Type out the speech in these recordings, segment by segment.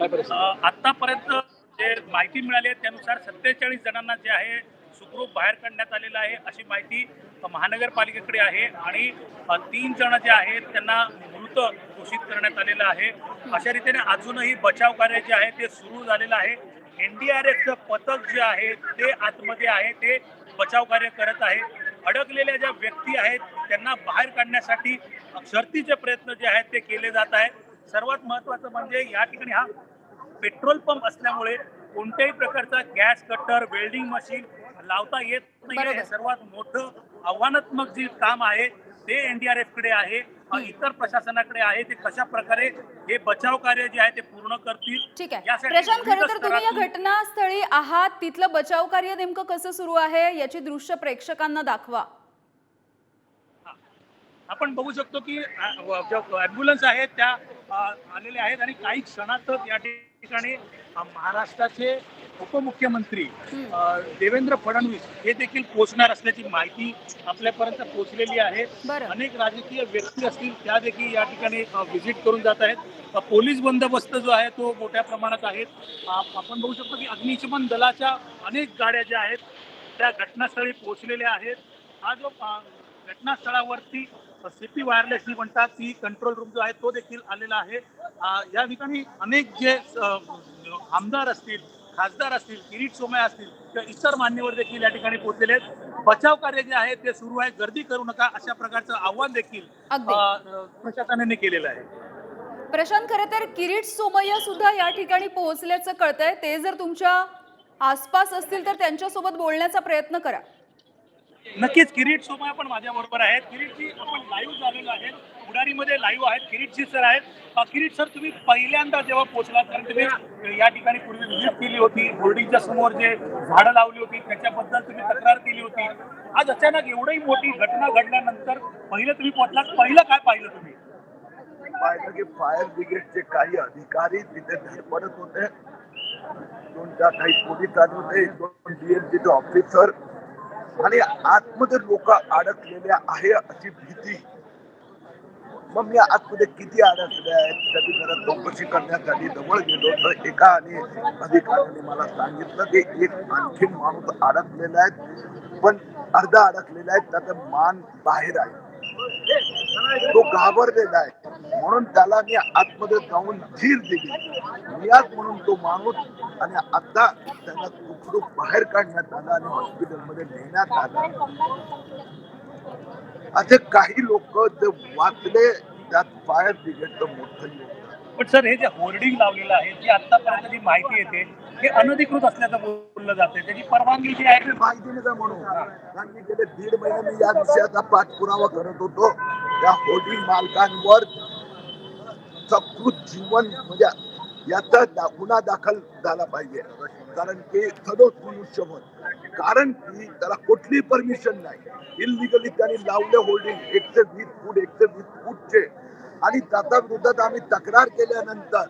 आतापर्यंत जे माहिती मिळाली आहे त्यानुसार सत्तेचाळीस जणांना जे आहे सुखरूप बाहेर काढण्यात आलेलं आहे अशी माहिती महानगरपालिकेकडे आहे. आणि तीन जण जे आहेत त्यांना मृत घोषित करण्यात आलेलं आहे. अशा रीतीने अजूनही बचाव कार्य जे आहे ते सुरू झालेलं आहे. एनडीआरएफचं पथक जे आहे ते आतमध्ये आहे ते बचाव कार्य करत आहे. अडकलेल्या ज्या व्यक्ती आहेत त्यांना बाहेर काढण्यासाठी शर्तीचे प्रयत्न जे आहेत ते केले जात आहेत. सर्वात महत्वाचं म्हणजे या ठिकाणी हा पेट्रोल पंप असल्यामुळे कोणत्याही प्रकारचा गॅस कटर वेल्डिंग मशीन लावता येत नाही. हे सर्वात मोठं आव्हानात्मक जे काम आहे ते एनडीआरएफकडे आहे. इतर प्रशासनाकडे आहे. ते कशा प्रकारे हे बचाव कार्य जे आहे ते पूर्ण करतील ठीक आहे. प्रशांत खरं तर तुम्ही या घटनास्थळी आहात. तिथलं बचाव कार्य नेमकं कसं सुरू आहे याची दृश्य प्रेक्षकांना दाखवा. आपण बघू शकतो की ॲम्ब्युलन्स आहेत त्या अ, आलेल्या आहेत आणि काही क्षणातच या ठिकाणी महाराष्ट्राचे उपमुख्यमंत्री देवेंद्र फडणवीस हे देखील पोहोचणार असल्याची माहिती आपल्यापर्यंत पोहोचलेली आहे. अनेक राजकीय व्यक्ती असतील त्या देखील या ठिकाणी व्हिजिट करून जात आहेत. पोलीस बंदोबस्त जो आहे तो मोठ्या प्रमाणात आहे आपण बघू शकतो की अग्निशमन दलाच्या अनेक गाड्या ज्या आहेत त्या घटनास्थळी पोहोचलेल्या आहेत. हा जो घटनास्थळावरती सीपी वायरलेस जी म्हणतात ती कंट्रोल रूम जो आहे तो देखील आलेला आहे. या ठिकाणी अनेक जे आमदार असतील खासदार असतील किरीट सोमय असतील किंवा इतर मान्यवर देखील या ठिकाणी पोहोचलेले आहेत. बचाव कार्य जे आहे ते सुरू आहे. गर्दी करू नका अशा प्रकारचं आव्हान देखील प्रशासनाने केलेलं आहे. प्रशांत खरं तर किरीट सोमय्या सुद्धा या ठिकाणी पोहोचल्याचं कळतंय. ते जर तुमच्या आसपास असतील तर त्यांच्यासोबत बोलण्याचा प्रयत्न करा. नक्कीच किरीट सोमया पण माझ्या बरोबर आहेत. किरीटजी आपण लाईव्ह झालेलो आहे उडारीमध्ये लाईव्ह आहेत. किरीटजी सर आहेत. किरीट सर तुम्ही पहिल्यांदा जेव्हा पोहोचलात कारण तुम्ही या ठिकाणी पूर्वी व्हिजिट केली होती होर्डिंगच्या समोर जे झाडं लावली होती त्याच्याबद्दल तुम्ही तक्रार केली होती. आज अचानक एवढी मोठी घटना घडल्यानंतर पहिलं तुम्ही पोहोचलात पहिलं काय पाहिलं तुम्ही? पाहिलं की फायर ब्रिगेडचे काही अधिकारी तिथे धडपडत होते. दोन चार काही पोलीस आले होते. दोन डीएमसीचे ऑफिसर आणि आतमध्ये लोक अडकलेले आहे अशी भीती. मग मी आतमध्ये किती अडकले आहेत? कधी जरा चौकशी करण्यासाठी जवळ गेलो तर एका आणि अधिकाऱ्याने मला सांगितलं की एक आणखीन माणूस अडकलेला आहे पण अर्धा अडकलेला आहे त्याचा मान बाहेर आहे. तो घाबरलेला आहे. म्हणून त्याला मी आतमध्ये जाऊन धीर दिली. नियाज म्हणून तो माणूस आणि आता त्याला सुखरूप बाहेर काढण्यात आला आणि हॉस्पिटलमध्ये नेण्यात आला? असे काही लोक जे वाचले त्यात फायर ब्रिगेडचं मोठं योगदान पण सर हे जे होर्डिंग लावलेलं आहे जी आतापर्यंत जी माहिती येते हे अनधिकृत असल्याचं बोललं जाते त्याची परवानगी जी आहे माहिती नाही का म्हणून? कारण मी गेले दीड महिने मी या विषयाचा पाठपुरावा करत होतो. त्या होर्डिंग मालकांवर सकृत जीवन म्हणजे याचा दा- गुन्हा दाखल झाला पाहिजे. कारण की सदोष मनुष्यबळ कारण की त्याला कुठली परमिशन नाही. इलिगली त्यांनी लावले होल्डिंग एकशे वीस फूट एकशे वीस फूटचे. आणि त्याच्या विरोधात आम्ही तक्रार केल्यानंतर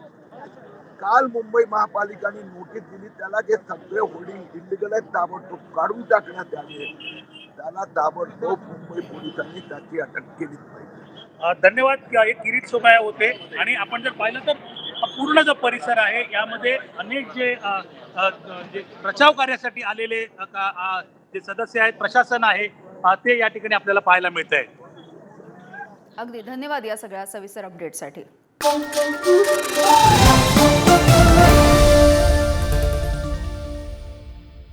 काल मुंबई महापालिकाने नोटीस दिली. त्याला जे सगळे होर्डिंग इलिगल आहेत ताबडतोब काढून टाकण्यात आले. त्याला ताबडतोब मुंबई पोलिसांनी त्याची अटक केली पाहिजे. धन्यवाद. एक हे किरीट सोमाया होते. आणि आपण जर पाहिलं तर हा पूर्ण जो परिसर आहे यामध्ये अनेक जे बचाव कार्यासाठी आलेले जे सदस्य आहेत प्रशासन आहे ते या ठिकाणी आपल्याला पाहायला मिळत आहे अगदी. धन्यवाद या सगळ्या सविस्तर अपडेटसाठी